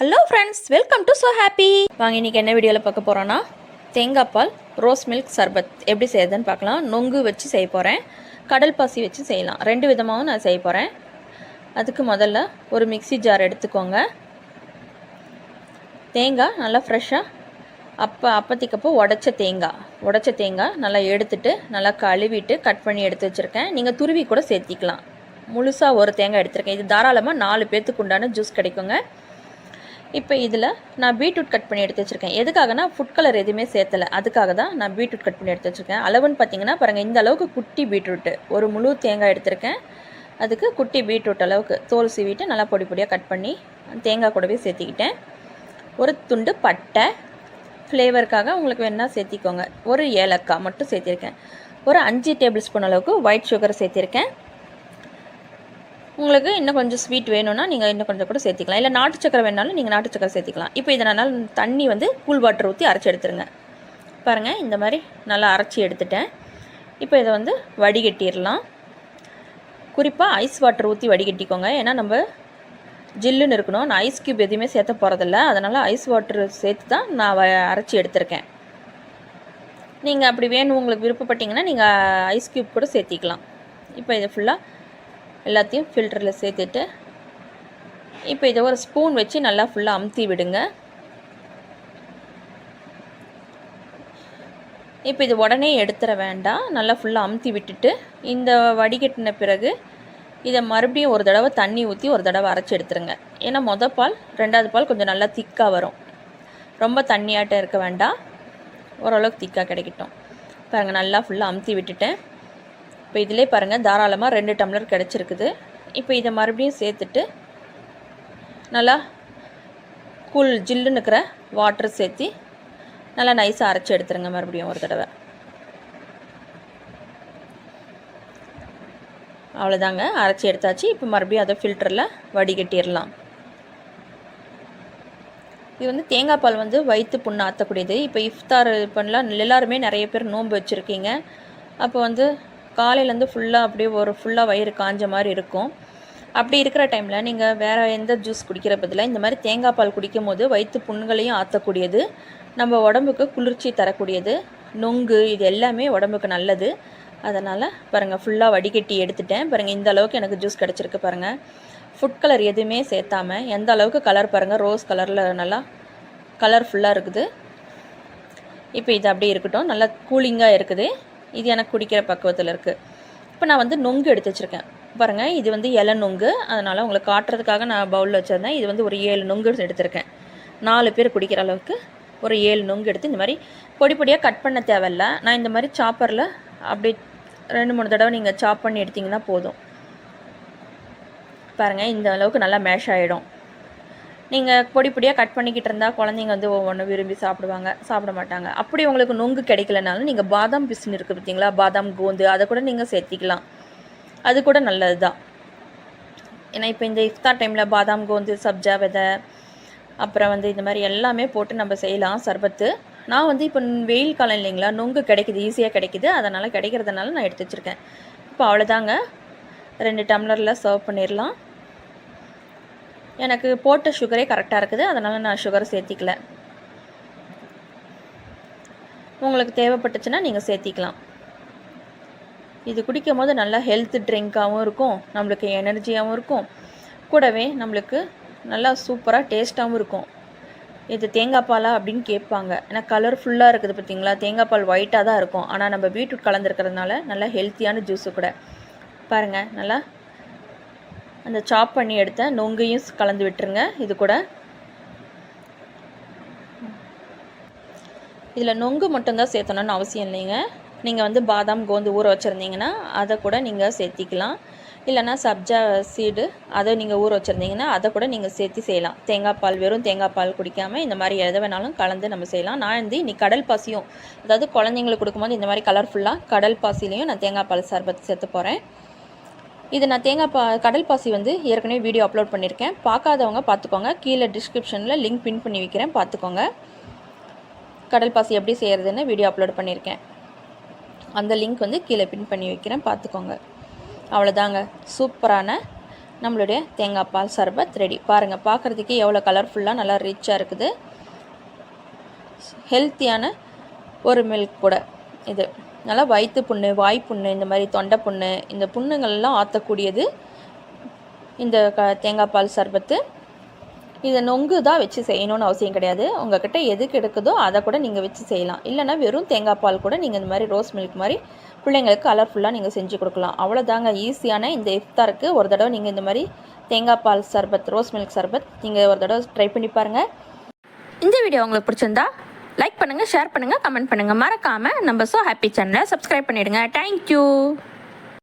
Hello friends welcome to So Happy வாங்க இன்றைக்கி என்ன வீடியோவில் பார்க்க போகிறோன்னா தேங்காய் பால் ரோஸ் மில்க் சர்பத். எப்படி செய்யறதுன்னு பார்க்கலாம். நொங்கு வச்சு செய்ய போகிறேன் கடல் பாசி வச்சு செய்யலாம். ரெண்டு விதமாகவும் நான் செய்ய போகிறேன் அதுக்கு முதல்ல ஒரு மிக்ஸி ஜார் எடுத்துக்கோங்க. தேங்காய் நல்லா ஃப்ரெஷ்ஷாக அப்போ அப்பத்திக்கப்போ உடச்ச தேங்காய். உடச்ச தேங்காய் நல்லா எடுத்துட்டு நல்லா கழுவிட்டு கட் பண்ணி எடுத்து வச்சுருக்கேன். நீங்கள் துருவி கூட சேர்த்திக்கலாம். முழுசாக ஒரு தேங்காய் எடுத்திருக்கேன். இது தாராளமாக நாலு பேர்த்துக்கு உண்டான ஜூஸ் கிடைக்குங்க. இப்போ இதில் நான் பீட்ரூட் கட் பண்ணி எடுத்து வச்சுருக்கேன். எதுக்காகனா ஃபுட் கலர் எதுவுமே சேர்த்தலை. அதுக்காக தான் நான் பீட்ரூட் கட் பண்ணி எடுத்து வச்சுருக்கேன். அளவுன்னு பார்த்தீங்கன்னா பாருங்கள் இந்த அளவுக்கு குட்டி பீட்ரூட்டு. ஒரு முழு தேங்காய் எடுத்திருக்கேன். அதுக்கு குட்டி பீட்ரூட் அளவுக்கு தோல் சீவிட்டு நல்லா பொடி பொடியாக கட் பண்ணி தேங்காய் கூடவே சேர்த்திக்கிட்டேன். ஒரு துண்டு பட்டை. ஃப்ளேவருக்காக உங்களுக்கு வேணால் சேர்த்திக்கோங்க. ஒரு ஏலக்காய் மட்டும் சேர்த்திருக்கேன். ஒரு அஞ்சு டேபிள் ஸ்பூன் அளவுக்கு ஒயிட் சுகர் சேர்த்திருக்கேன். உங்களுக்கு இன்னும் கொஞ்சம் ஸ்வீட் வேணும்னா நீங்கள் இன்னும் கொஞ்சம் கூட சேர்த்திக்கலாம். இல்லை நாட்டு சக்கரை வேணாலும் நீங்கள் நாட்டு சக்கரை சேர்த்திக்கலாம். இப்போ இதனால் தண்ணி வந்து கூல் வாட்டர் ஊற்றி அரைச்சி எடுத்துருங்க. பாருங்கள் இந்த மாதிரி நல்லா அரைச்சி எடுத்துட்டேன். இப்போ இதை வந்து வடிகட்டிடலாம் குறிப்பாக ஐஸ் வாட்டர் ஊற்றி வடிகட்டிக்கோங்க. ஏன்னா நம்ம ஜில்லுன்னு இருக்கணும். நான் ஐஸ் க்யூப் எதுவுமே சேர்த்த போகிறதில்ல அதனால் ஐஸ் வாட்டர் சேர்த்து தான் நான் வ அரைச்சி எடுத்திருக்கேன். நீங்கள் அப்படி வேணும் உங்களுக்கு விருப்பப்பட்டிங்கன்னா நீங்கள் ஐஸ் க்யூப் கூட சேர்த்திக்கலாம். இப்போ இதை ஃபுல்லாக எல்லாத்தையும் ஃபில்டரில் சேர்த்துட்டு இப்போ இதை ஒரு ஸ்பூன் வச்சு நல்லா ஃபுல்லாக அமுத்தி விடுங்க. இப்போ இது உடனே எடுத்துட வேண்டாம். நல்லா ஃபுல்லாக அமுத்தி விட்டுட்டு இந்த வடிகட்டின பிறகு இதை மறுபடியும் ஒரு தடவை தண்ணி ஊற்றி ஒரு தடவை அரைச்சி எடுத்துருங்க. ஏன்னா மொதல் பால் ரெண்டாவது பால் கொஞ்சம் நல்லா திக்காக வரும். ரொம்ப தண்ணியாட்டம் இருக்க வேண்டாம். ஓரளவுக்கு திக்காக கிடைக்கட்டும். பாருங்கள் நல்லா ஃபுல்லாக அமுத்தி விட்டுட்டேன். இப்போ இதிலே பாருங்கள் தாராளமாக ரெண்டு டம்ளர் கிடச்சிருக்குது. இப்போ இதை மறுபடியும் சேர்த்துட்டு நல்லா கூல் ஜில்லுன்னு இருக்கிற வாட்டர் சேர்த்தி நல்லா நைஸாக அரைச்சி எடுத்துருங்க மறுபடியும் ஒரு தடவை. அவ்வளோதாங்க அரைச்சி எடுத்தாச்சு. இப்போ மறுபடியும் அதை ஃபில்டரில் வடிகட்டிடலாம். இது வந்து தேங்காய் பால் வந்து வயிற்று புண்ணு ஆற்றக்கூடியது இப்போ இஃப்தார் பண்ணலாம். எல்லாருமே நிறைய பேர் நோன்பு வச்சுருக்கீங்க. அப்போ வந்து காலையிலேருந்து ஃபுல்லாக அப்படியே ஒரு ஃபுல்லாக வயிறு காஞ்ச மாதிரி இருக்கும். அப்படி இருக்கிற டைமில் நீங்கள் வேறு எந்த ஜூஸ் குடிக்கிற பதிலாக இந்த மாதிரி தேங்காய் பால் குடிக்கும் போது வயிற்று புண்களையும் ஆற்றக்கூடியது நம்ம உடம்புக்கு குளிர்ச்சி தரக்கூடியது. நொங்கு இது எல்லாமே உடம்புக்கு நல்லது. அதனால் பாருங்கள் ஃபுல்லாக வடிகட்டி எடுத்துட்டேன். பாருங்கள் இந்த அளவுக்கு எனக்கு ஜூஸ் கிடச்சிருக்கு பாருங்கள் ஃபுட் கலர் எதுவுமே சேர்த்தாம எந்த அளவுக்கு கலர் பாருங்கள் ரோஸ் கலரில் நல்லா கலர்ஃபுல்லாக இருக்குது. இப்போ இது அப்படியே இருக்கட்டும். நல்லா கூலிங்காக இருக்குது. இது எனக்கு குடிக்கிற பக்குவத்தில் இருக்குது இப்போ நான் வந்து நொங்கு எடுத்து வச்சுருக்கேன். பாருங்கள் இது வந்து இலை நொங்கு. அதனால் உங்களுக்கு காட்டுறதுக்காக நான் பவுலில் வச்சுருந்தேன். இது வந்து ஒரு ஏழு நொங்கு எடுத்திருக்கேன். நாலு பேர் குடிக்கிற அளவுக்கு ஒரு ஏழு நொங்கு எடுத்து இந்த மாதிரி பொடி பொடியாக கட் பண்ண தேவையில்ல. நான் இந்த மாதிரி சாப்பரில் அப்படி ரெண்டு மூணு தடவை நீங்கள் சாப் பண்ணி எடுத்திங்கன்னா போதும். பாருங்கள் இந்த அளவுக்கு நல்லா மேஷ் ஆகிடும் நீங்கள் பொடி பொடியாக கட் பண்ணிக்கிட்டு இருந்தால் குழந்தைங்க வந்து ஒவ்வொன்று விரும்பி சாப்பிடுவாங்க சாப்பிட மாட்டாங்க. அப்படி உங்களுக்கு நொங்கு கிடைக்கலனாலும் நீங்கள் பாதாம் பிசின் இருக்குது பார்த்தீங்களா பாதாம் கோந்து அதை கூட நீங்கள் சேர்த்திக்கலாம். அது கூட நல்லது தான் ஏன்னா இப்போ இந்த இஃப்தார் டைமில் பாதாம் கோந்து சப்ஜா விதை அப்புறம் வந்து இந்த மாதிரி எல்லாமே போட்டு நம்ம செய்யலாம் சர்பத்து. நான் வந்து இப்போ வெயில் காலம் இல்லைங்களா நொங்கு கிடைக்குது ஈஸியாக கிடைக்குது அதனால் கிடைக்கிறதுனால நான் எடுத்து வச்சுருக்கேன். இப்போ அவ்வளோதாங்க ரெண்டு டம்ளரில் சர்வ் பண்ணிடலாம் எனக்கு போட்ட சுகரே கரெக்டாக இருக்குது. அதனால் நான் சுகரை சேர்த்திக்கல. உங்களுக்கு தேவைப்பட்டுச்சுன்னா நீங்கள் சேர்த்திக்கலாம். இது குடிக்கும் போது நல்லா ஹெல்த் ட்ரிங்க்காகவும் இருக்கும். நம்மளுக்கு எனர்ஜியாகவும் இருக்கும். கூடவே நம்மளுக்கு நல்லா சூப்பராக டேஸ்ட்டாகவும் இருக்கும். இது தேங்காய் பாலா அப்படின்னு கேட்பாங்க. ஏன்னா கலர்ஃபுல்லாக இருக்குது பார்த்தீங்களா? தேங்காய் பால் ஒயிட்டாக தான் இருக்கும். ஆனால் நம்ம பீட்ரூட் கலந்துருக்கிறதுனால நல்லா ஹெல்த்தியான ஜூஸு கூட. பாருங்கள் நல்லா அந்த சாப் பண்ணி எடுத்த நொங்கையும் கலந்து விட்டுருங்க. இது கூட. இதில் நொங்கு மட்டும்தான் சேர்த்தணும்னு அவசியம் இல்லைங்க. நீங்கள் வந்து பாதாம் கோந்து ஊற வச்சுருந்தீங்கன்னா அதை கூட நீங்கள் சேர்த்திக்கலாம். இல்லைனா சப்ஜா சீடு அதை நீங்கள் ஊற வச்சுருந்தீங்கன்னா அதை கூட நீங்கள் சேர்த்து செய்யலாம். தேங்காய் பால் வெறும் தேங்காய் பால் குடிக்காமல் இந்த மாதிரி எதை வேணாலும் கலந்து நம்ம செய்யலாம். நான் வந்து இன்னைக்கு கடல் பாசியும் அதாவது குழந்தைங்களுக்கு கொடுக்கும்போது இந்த மாதிரி கலர்ஃபுல்லாக கடல் பாசிலையும் நான் தேங்காய் பால் சர்பத் சேர்த்து போகிறேன் இது நான் தேங்காய் பா கடல் பாசி வந்து ஏற்கனவே வீடியோ அப்லோட் பண்ணியிருக்கேன் பார்க்காதவங்க பார்த்துக்கோங்க. கீழே டிஸ்கிரிப்ஷனில் லிங்க் பின் பண்ணி வைக்கிறேன். பார்த்துக்கோங்க. கடல் பாசி எப்படி செய்கிறதுன்னு வீடியோ அப்லோட் பண்ணியிருக்கேன் அந்த லிங்க் வந்து கீழே பின் பண்ணி வைக்கிறேன். பார்த்துக்கோங்க. அவ்வளோதாங்க. சூப்பரான நம்மளுடைய தேங்காய் பால் சர்பத் ரெடி பாருங்கள் பார்க்குறதுக்கே எவ்வளோ கலர்ஃபுல்லாக நல்லா ரிச்சாக இருக்குது. ஹெல்த்தியான ஒரு மில்க் கூட இது. நல்லா வயிற்று புண்ணு வாய் புண்ணு இந்த மாதிரி தொண்டை புண்ணு இந்த புண்ணுங்கள்லாம் ஆற்றக்கூடியது இந்த க தேங்காய் பால் சர்பத்து. இதை நொங்கு தான் வச்சு செய்யணும்னு அவசியம் கிடையாது. உங்ககிட்ட எது கிடைக்குதோ அதை கூட நீங்கள் வச்சு செய்யலாம். இல்லைனா வெறும் தேங்காய் பால் கூட நீங்கள் இந்த மாதிரி ரோஸ் மில்க் மாதிரி பிள்ளைங்களுக்கு கலர்ஃபுல்லாக நீங்கள் செஞ்சு கொடுக்கலாம். அவ்வளோதாங்க ஈஸியான இந்த இஃப்தாருக்கு ஒரு தடவை நீங்கள் இந்த மாதிரி தேங்காய் பால் சர்பத் ரோஸ் மில்க் சர்பத் நீங்கள் ஒரு தடவை ட்ரை பண்ணி பாருங்கள் இந்த வீடியோ உங்களுக்கு பிடிச்சிருந்தா லைக் பண்ணுங்கள் ஷேர் பண்ணுங்கள் கமெண்ட் பண்ணுங்கள் மறக்காமல் நம்ம ஸோ ஹாப்பி சேனலை சப்ஸ்கிரைப் பண்ணிவிடுங்க தேங்க்யூ